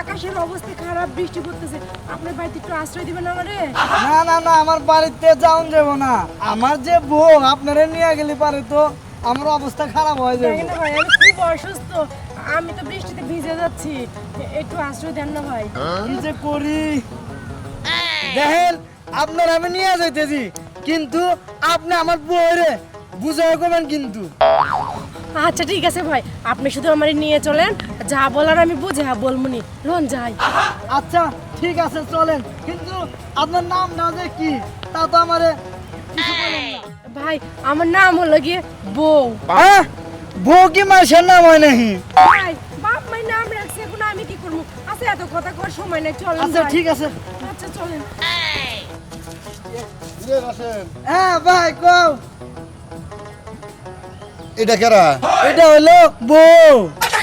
আকাশের অবস্থা খারাপ বৃষ্টি পড়তেছে। আপনার বাড়িতে একটু আশ্রয় দিবেন আমারে? না না না আমার বাড়িতে যাওন যাব না। আমার যে বউ আপনারা নিয়ে গেলে পারে তো আমার অবস্থা খারাপ হয়ে যাবে। দেখেন না ভাই? আমি খুব অসুস্থ। আমি তো বৃষ্টিতে ভিজে যাচ্ছি। একটু আশ্রয় দেন না ভাই। কি যে করি? দেখেন আপনার আমি নিয়ে যাইতেছি কিন্তু আপনি আমার বউরে বুঝাই করবেন কিন্তু। আচ্ছা ঠিক আছে ভাই। আপনি শুধু আমারে নিয়ে চলেন। যা বলার আমি বুঝে বলমুনি লোন যাই। আচ্ছা ঠিক আছে চলেন। কিন্তু আপনার নাম না যে কি তা তো আমারে কিছু বলেন না। ভাই আমার নাম হলো গিয়ে বউ। হ্যাঁ বউ কি মাসের নাম হয় নাকি? ভাই বাপ মাই নাম রাখছে এখন আমি কি করব? আচ্ছা এত কথা কর সময় নেই চলেন আচ্ছা ঠিক আছে। আচ্ছা চলেন। হ্যাঁ ভাই কও। এটা কেরা? এটা হলো বউ।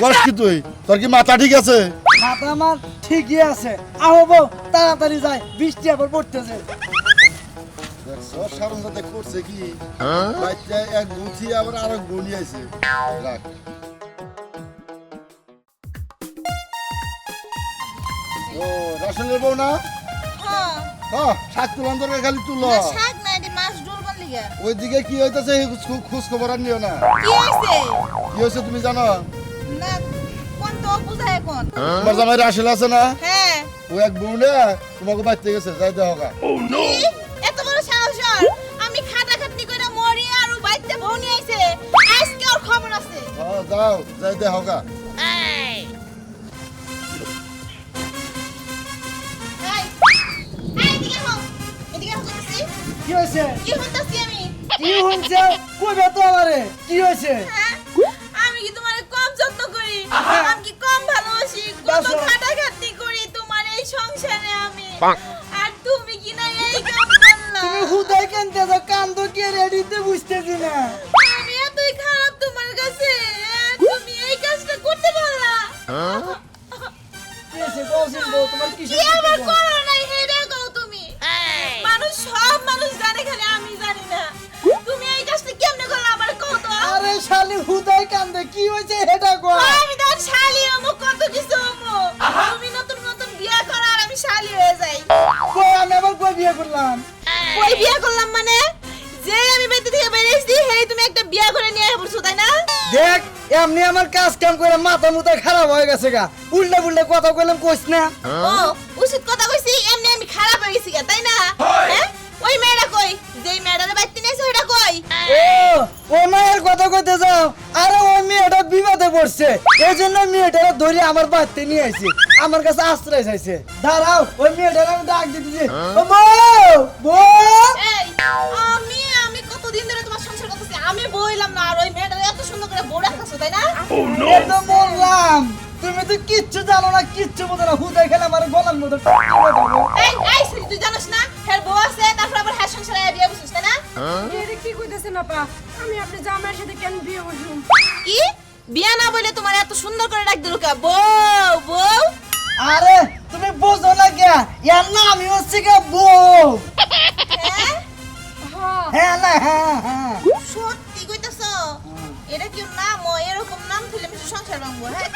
করস কি তুই? তোর কি মাথা ঠিক আছে? মাথা আমার ঠিকই আছে। আহো বউ তাড়াতাড়ি যাই বৃষ্টি আবার পড়তেছে। দেখছ করছে কি? এক গুছি আবার আরেক গুনি আছে রাখ। ও রাসেলের বউ না? হ্যাঁ। হ্যাঁ শাক তুলান দরকার খালি তুলো। শাক ওইদিকে কি হইতাছে খোঁজ খবর আর নিও না। কি হয়েছে কি হয়েছে তুমি জানো? না কোন তো বুঝায় এখন। তোমার জামাই রাসেল আছে না? হ্যাঁ। ও এক বউ না তোমাকে বাচ্চা গেছে যাই দেওয়া কি? এত বড় সাহস আমি খাটা খাটনি করে মরি আর ও বাইতে বউ নিয়ে আইছে। আজকে ওর খবর আছে। হ্যাঁ যাও যাই দেওয়া এই, এই, এদিকে হও। এদিকে হও বলতেছি। কি হয়েছে কি হইতাছি? কি কইবে তো আমারে? কি হয়েছে? হ্যাঁ? আমি কি তোমার কম যত্ন করি? আমি কি কম ভালোবাসি? কত। খাটাখাটনি করি তোমার এই সংসারে আমি? আর তুমি কি না এই কাম করলা? তুমি হুদাই কেনতে যাও? কান্দ কে রেডিতে বুঝতেছি না। আমি এতই খারাপ তোমার কাছে? তুমি এই কাজটা করতে পারলা? বউ তোমার কি আবার করো নাই? হেডে কও তুমি। মানুষ সব মানুষ জানে খালি আমি জানি। কি হয়েছে এটা কো আমি তো শালি আমু কত কিছু আমু তুমি নতুন নতুন বিয়া করো আর আমি শালি হয়ে যাই। কই আমি আবার কই বিয়ে করলাম? কই বিয়া করলাম মানে? যে আমি বেঁচে থেকে বেরিয়েছি হেই তুমি একটা বিয়া করে নিয়ে পড়ছো তাই না? দেখ এমনি আমার কাজ কাম করে মাথা মুথা খারাপ হয়ে গেছে গা। উল্টা উল্টা কথা কইলাম কইস না। ও উচিত কথা কইছি এমনি আমি খারাপ হয়ে গেছি গা, তাই না? হ্যাঁ। ওই মেয়েটা কই? যেই মেয়েটার বাড়িতে নিয়েছে ওইটা কই ও ও মায়ের কথা কইতে যাও আরে ওই মেয়েটা বিপদে পড়ছে। এই জন্য মেয়েটারে ধরে আমার বাড়িতে নিয়ে আইছে। আমার কাছে আশ্রয় চাইছে। দাঁড়াও ওই মেয়েটার আমি ডাক দিতেছি। ও বউ বউ! এই আমি আমি কতদিন ধরে তোমার সংসার করতেছি? আমি বইলাম না আর ওই মেয়েটা এত সুন্দর করে বউ রাখতেছো তাই না? এ বললাম তুমি তো কিচ্ছু জানো না কিচ্ছু বোঝো না। হুদাই খেলে আমার গলার মতো এই এই সেটি তুই জানিস না হ্যাঁ বউ আছে তারপর আবার হ্যাঁ সংসারে বিয়ে বসিস তাই না? এটা কি কইতেছেন আপা? আমি আপনার জামাইয়ের সাথে কেন বিয়ে বসুম কি? বিয়া না বলে তোমার এত সুন্দর করে ডাক দিল কে? বউ বউ। আরে তুমি বোঝো না কে? ইয়ার নামই হচ্ছে কে বউ? হ্যাঁ? হ্যাঁ। হ্যাঁ না হ্যাঁ হ্যাঁ। সত্যি কইতাছ? এটা কি নাম? এরকম নাম ফেলে আমি সংসার ভাঙবো হ্যাঁ?